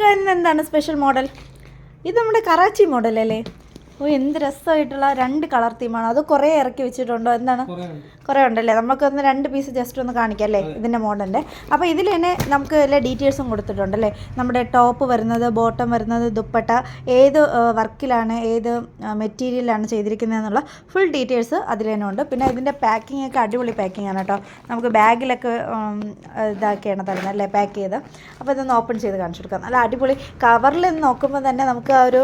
ഇന്ന് എന്താണ് special model ഇത് നമ്മുടെ കറാച്ചി മോഡൽ അല്ലേ? ഓ എന്ത് രസമായിട്ടുള്ള രണ്ട് കളർ തീമാണ് അത് കുറേ ഇറക്കി വെച്ചിട്ടുണ്ടോ? എന്താണ്? കുറേ ഉണ്ടല്ലേ? നമുക്ക് ഒന്ന് നമുക്കൊന്ന് രണ്ട് പീസ് ജസ്റ്റ് ഒന്ന് കാണിക്കാം അല്ലേ? ഇതിന്റെ മോഡലിന്റെ അപ്പോൾ ഇതിൽ തന്നെ നമുക്ക് എല്ലാ ഡീറ്റെയിൽസും കൊടുത്തിട്ടുണ്ട് അല്ലേ? നമ്മുടെ ടോപ്പ് വരുന്നത് ബോട്ടം വരുന്നത് ദുപ്പട്ട ഏത് വർക്കിലാണ് ഏത് മെറ്റീരിയലാണ് ചെയ്തിരിക്കുന്നത് എന്നുള്ള ഫുൾ ഡീറ്റെയിൽസ് അതിൽ തന്നെ ഉണ്ട്. പിന്നെ ഇതിന്റെ പാക്കിംഗ് ഒക്കെ അടിപൊളി പാക്കിംഗ് ആണ് കേട്ടോ. നമുക്ക് ബാഗിലൊക്കെ ഇതാക്കിയാണ് തരുന്നത് അല്ലേ? പാക്ക് ചെയ്ത്. അപ്പോൾ ഇതൊന്ന് ഓപ്പൺ ചെയ്ത് കാണിച്ചു കൊടുക്കാം. നല്ല അടിപൊളി കവറിൽ നിന്ന് നോക്കുമ്പോൾ തന്നെ നമുക്ക് ആ ഒരു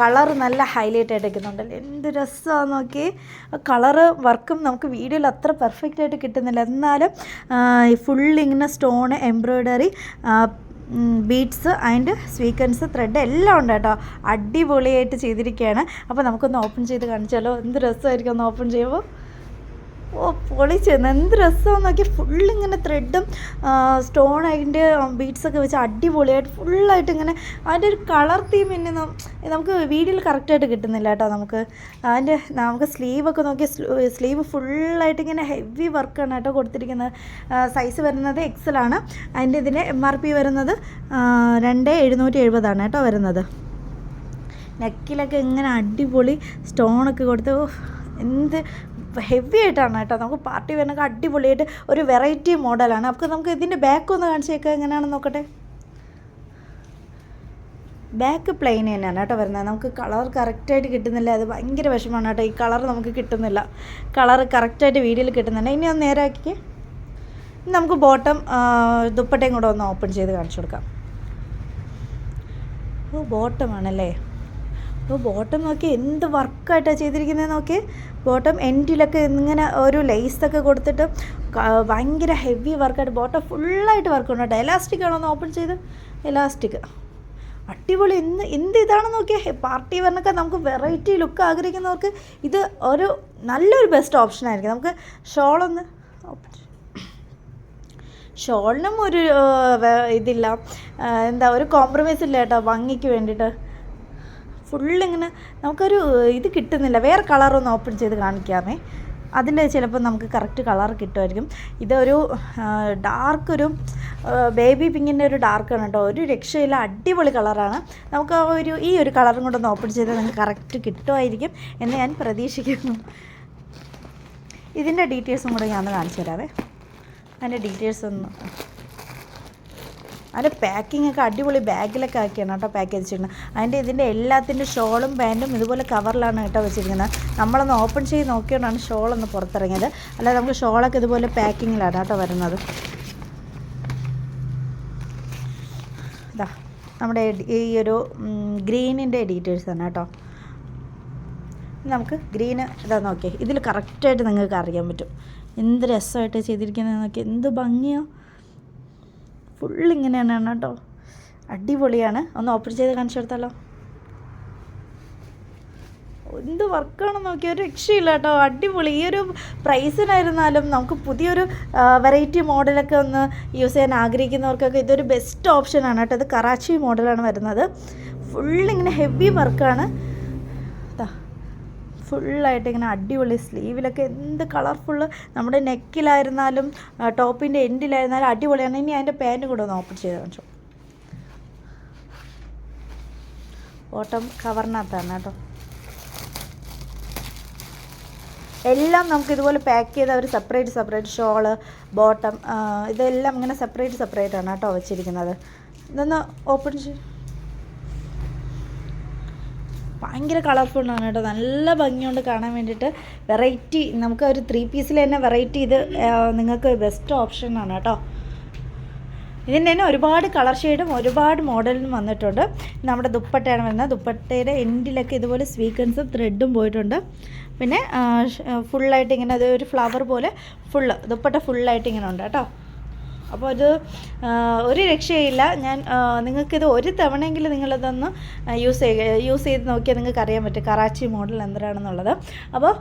കളർ നല്ല ഹൈലൈറ്റ് ആയിട്ട് വെക്കുന്നുണ്ടല്ലോ എന്ത് രസമാണ് നോക്കി. കളറ് വർക്കും നമുക്ക് വീഡിയോയിൽ അത്ര പെർഫെക്റ്റ് ആയിട്ട് കിട്ടുന്നില്ല. എന്നാലും ഫുൾ ഇങ്ങനെ stone embroidery beads and sequins thread എല്ലാം ഉണ്ട് കേട്ടോ. അടിപൊളിയായിട്ട് ചെയ്തിരിക്കുകയാണ്. അപ്പോൾ നമുക്കൊന്ന് ഓപ്പൺ ചെയ്ത് കാണിച്ചാലോ? എന്ത് രസമായിരിക്കും ഒന്ന് ഓപ്പൺ ചെയ്യുമ്പോൾ? ഓ പൊളിച്ചെന്ന്. എന്ത് രസമാണെന്ന് നോക്കിയാൽ ഫുള്ളിങ്ങനെ ത്രെഡും സ്റ്റോൺ അതിന്റെ ബീഡ്സൊക്കെ വെച്ച് അടിപൊളിയായിട്ട് ഫുള്ളായിട്ട് ഇങ്ങനെ അതിന്റെ ഒരു കളർ തീം പിന്നെ നമുക്ക് വീഡിയോയിൽ കറക്റ്റായിട്ട് കിട്ടുന്നില്ല കേട്ടോ നമുക്ക്. അതിന്റെ നമുക്ക് സ്ലീവൊക്കെ നോക്കി സ്ലീവ് ഫുള്ളായിട്ട് ഇങ്ങനെ ഹെവി വർക്കാണ് കേട്ടോ കൊടുത്തിരിക്കുന്നത്. സൈസ് വരുന്നത് എക്സലാണ് അതിന്റെ ഇതിന്റെ എം ആർ പി വരുന്നത് രണ്ട് എഴുന്നൂറ്റി എഴുപതാണ് കേട്ടോ വരുന്നത്. നെക്കിലൊക്കെ ഇങ്ങനെ അടിപൊളി സ്റ്റോണൊക്കെ കൊടുത്ത് എന്ത് ഹെവി ആയിട്ടാണ് കേട്ടോ. നമുക്ക് പാർട്ടി വരണമെങ്കിൽ അടിപൊളിയായിട്ട് ഒരു വെറൈറ്റി മോഡലാണ്. അപ്പോൾ നമുക്ക് ഇതിന്റെ ബാക്ക് ഒന്ന് കാണിച്ചേക്കാം. എങ്ങനെയാണെന്ന് നോക്കട്ടെ? ബാക്ക് പ്ലെയിൻ തന്നെയാണ് കേട്ടോ വരുന്നത്. നമുക്ക് കളർ കറക്റ്റായിട്ട് കിട്ടുന്നില്ല. അത് ഭയങ്കര വിഷമമാണ് കേട്ടോ. ഈ കളർ നമുക്ക് കിട്ടുന്നില്ല. കളർ കറക്റ്റായിട്ട് വീഡിയോയിൽ കിട്ടുന്നുണ്ട് ഇനി ഒന്ന് നേരാക്കിക്കേ. ഇനി നമുക്ക് ബോട്ടം ദുപ്പട്ടയും കൂടെ ഒന്ന് ഓപ്പൺ ചെയ്ത് കാണിച്ചു കൊടുക്കാം. ഓ ബോട്ടമാണല്ലേ ഓ ബോട്ടം നോക്കി എന്ത് വർക്കായിട്ടാണ് ചെയ്തിരിക്കുന്നത് നോക്കി. ബോട്ടം എൻഡിലൊക്കെ ഇങ്ങനെ ഒരു ലേസൊക്കെ കൊടുത്തിട്ട് ഭയങ്കര ഹെവി വർക്കായിട്ട് ബോട്ടം ഫുള്ളായിട്ട് വർക്ക് ഉണ്ട് കേട്ടോ. എലാസ്റ്റിക് ആണോ ഒന്ന് ഓപ്പൺ ചെയ്ത്. എലാസ്റ്റിക് അടിപൊളി. എന്ത് എന്ത് ഇതാണ് നോക്കിയേ? പാർട്ടി വെയറിനൊക്കെ നമുക്ക് വെറൈറ്റി ലുക്ക് ആഗ്രഹിക്കുന്നവർക്ക് ഇത് ഒരു നല്ലൊരു ബെസ്റ്റ് ഓപ്ഷൻ ആയിരിക്കും. നമുക്ക് ഷോളൊന്ന് ഷോളിനും ഒരു ഇതില്ല. എന്താ ഒരു കോംപ്രമൈസ് ഇല്ല കേട്ടോ ഭംഗിക്ക് വേണ്ടിയിട്ട്. ഫുള്ളിങ്ങനെ നമുക്കൊരു ഇത് കിട്ടുന്നില്ല. വേറെ കളറൊന്ന് ഓപ്പൺ ചെയ്ത് കാണിക്കാമേ. അതിൽ ചിലപ്പോൾ നമുക്ക് കറക്റ്റ് കളർ കിട്ടുമായിരിക്കും. ഇതൊരു ഡാർക്ക് ഒരു ബേബി പിങ്കിന്റെ ഒരു ഡാർക്കാണ് കേട്ടോ. ഒരു രക്ഷയില്ല അടിപൊളി കളറാണ്. നമുക്ക് ആ ഒരു ഈ ഒരു കളറും കൂടെ ഒന്ന് ഓപ്പൺ ചെയ്താൽ നിങ്ങൾക്ക് കറക്റ്റ് കിട്ടുമായിരിക്കും എന്ന് ഞാൻ പ്രതീക്ഷിക്കുന്നു. ഇതിന്റെ ഡീറ്റെയിൽസും കൂടെ ഞാൻ ഒന്ന് കാണിച്ചു തരാവേ. അതിന്റെ ഡീറ്റെയിൽസ് ഒന്ന് അതിന്റെ പാക്കിംഗ് ഒക്കെ അടിപൊളി ബാഗിലൊക്കെ ആക്കിയാണ് കേട്ടോ പാക്ക് ചെയ്തിരിക്കുന്നത് അതിന്റെ ഇതിന്റെ എല്ലാത്തിന്റെ ഷോളും പാന്റും ഇതുപോലെ കവറിലാണ് കേട്ടോ വെച്ചിരിക്കുന്നത്. നമ്മളൊന്ന് ഓപ്പൺ ചെയ്ത് നോക്കിയോണ്ടാണ് ഷോളൊന്ന് പുറത്തിറങ്ങിയത്. അല്ലാതെ നമുക്ക് ഷോളൊക്കെ ഇതുപോലെ പാക്കിങ്ങിലാണ് കേട്ടോ വരുന്നത്. ഇതാ നമ്മുടെ ഈ ഒരു ഗ്രീനിന്റെ ഡീറ്റെയിൽസ് തന്നെ കേട്ടോ. നമുക്ക് ഗ്രീന് ഇതാ നോക്കിയേ. ഇതിൽ കറക്റ്റായിട്ട് നിങ്ങൾക്ക് അറിയാൻ പറ്റും. എന്ത് രസമായിട്ട് ചെയ്തിരിക്കുന്നത് നോക്കി എന്ത് ഭംഗിയാണ് ഫുൾ ഇങ്ങനെയാണ് കേട്ടോ. അടിപൊളിയാണ്. ഒന്ന് ഓപ്പൺ ചെയ്ത് കാണിച്ചു കൊടുത്താലോ? എന്ത് വർക്കാണെന്ന് നോക്കി ഒരു രക്ഷയില്ല കേട്ടോ. അടിപൊളി. ഈ ഒരു പ്രൈസിനായിരുന്നാലും നമുക്ക് പുതിയൊരു വെറൈറ്റി മോഡലൊക്കെ ഒന്ന് യൂസ് ചെയ്യാൻ ആഗ്രഹിക്കുന്നവർക്കൊക്കെ ഇതൊരു ബെസ്റ്റ് ഓപ്ഷനാണ് കേട്ടോ. ഇത് കറാച്ചി മോഡലാണ് വരുന്നത്. ഫുൾ ഇങ്ങനെ ഹെവി വർക്കാണ് ഫുള്ളായിട്ട് ഇങ്ങനെ അടിപൊളി സ്ലീവിലൊക്കെ എന്ത് കളർഫുൾ നമ്മുടെ നെക്കിലായിരുന്നാലും ടോപ്പിന്റെ എൻഡിലായിരുന്നാലും അടിപൊളിയാണ്. ഇനി അതിന്റെ പാന്റും കൂടെ ഒന്ന് ഓപ്പൺ ചെയ്ത് കാണിച്ചു. ഓട്ടം കവറിനകത്താണ് കേട്ടോ. എല്ലാം നമുക്ക് ഇതുപോലെ പാക്ക് ചെയ്ത് അവർ സെപ്പറേറ്റ് സെപ്പറേറ്റ് ഷോൾ ബോട്ടം ഇതെല്ലാം ഇങ്ങനെ സെപ്പറേറ്റ് സെപ്പറേറ്റ് ആണ് കേട്ടോ വെച്ചിരിക്കുന്നത്. ഇതൊന്ന് ഓപ്പൺ ചെയ്ത് ഭയങ്കര കളർഫുള്ളാണ് കേട്ടോ. നല്ല ഭംഗിയുണ്ട് കാണാൻ വേണ്ടിയിട്ട്. വെറൈറ്റി നമുക്ക് ഒരു ത്രീ പീസിൽ തന്നെ വെറൈറ്റി ഇത് നിങ്ങൾക്ക് ബെസ്റ്റ് ഓപ്ഷനാണ് കേട്ടോ. ഇതിന്റെ തന്നെ ഒരുപാട് കളർ ഷെയ്ഡും ഒരുപാട് മോഡലും വന്നിട്ടുണ്ട്. നമ്മുടെ ദുപ്പട്ടയാണ് വരുന്നത്. ദുപ്പട്ടയുടെ എൻഡിലൊക്കെ ഇതുപോലെ സ്വീക്കൻസും ത്രെഡും പോയിട്ടുണ്ട്. പിന്നെ ഫുള്ളായിട്ട് ഇങ്ങനെ അത് ഒരു ഫ്ലവർ പോലെ ഫുള്ള് ദുപ്പട്ട ഫുള്ളായിട്ട് ഇങ്ങനെ ഉണ്ട് കേട്ടോ. അപ്പോൾ ഇത് ഒരു രക്ഷയില്ല. ഞാൻ നിങ്ങൾക്കിത് ഒരു തവണയെങ്കിലും നിങ്ങളിതൊന്ന് യൂസ് ചെയ്യുക യൂസ് ചെയ്ത് നോക്കിയാൽ നിങ്ങൾക്ക് അറിയാൻ പറ്റും കറാച്ചി മോഡൽ എന്താണെന്നുള്ളത്. അപ്പോൾ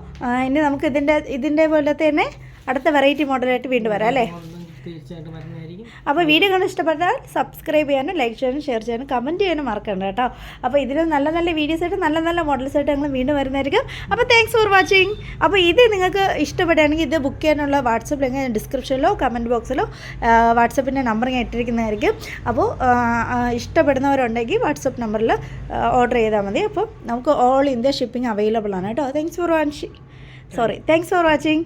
ഇനി നമുക്ക് ഇതിന്റെ ഇതിന്റെ പോലെ തന്നെ അടുത്ത വെറൈറ്റി മോഡലായിട്ട് വീണ്ടും വരാം അല്ലേ? തീർച്ചയായിട്ടും അപ്പോൾ വീഡിയോ കണ്ട് ഇഷ്ടപ്പെട്ടാൽ സബ്സ്ക്രൈബ് ചെയ്യാനും ലൈക്ക് ചെയ്യാനും ഷെയർ ചെയ്യാനും കമന്റ് ചെയ്യാനും മറക്കണ്ട കേട്ടോ. അപ്പോൾ ഇതിൽ നല്ല നല്ല വീഡിയോസ് ആയിട്ട് നല്ല നല്ല മോഡൽസ് ആയിട്ട് ഞങ്ങൾ വീണ്ടും വരുന്നതായിരിക്കും. അപ്പോൾ താങ്ക്സ് ഫോർ വാച്ചിങ് അപ്പോൾ ഇത് നിങ്ങൾക്ക് ഇഷ്ടപ്പെടുകയാണെങ്കിൽ ഇത് ബുക്ക് ചെയ്യാനുള്ള വാട്സപ്പ് ലിങ്ക് ഡിസ്ക്രിപ്ഷനിലോ കമന്റ് ബോക്സിലോ വാട്സപ്പിന്റെ നമ്പർ ഞാൻ ഇട്ടിരിക്കുന്നതായിരിക്കും. അപ്പോൾ ഇഷ്ടപ്പെടുന്നവരുണ്ടെങ്കിൽ വാട്സപ്പ് നമ്പറിൽ ഓർഡർ ചെയ്താൽ മതി. അപ്പോൾ നമുക്ക് ഓൾ ഇന്ത്യ ഷിപ്പിംഗ് അവൈലബിൾ ആണ് കേട്ടോ. Thanks for watching sorry thanks for watching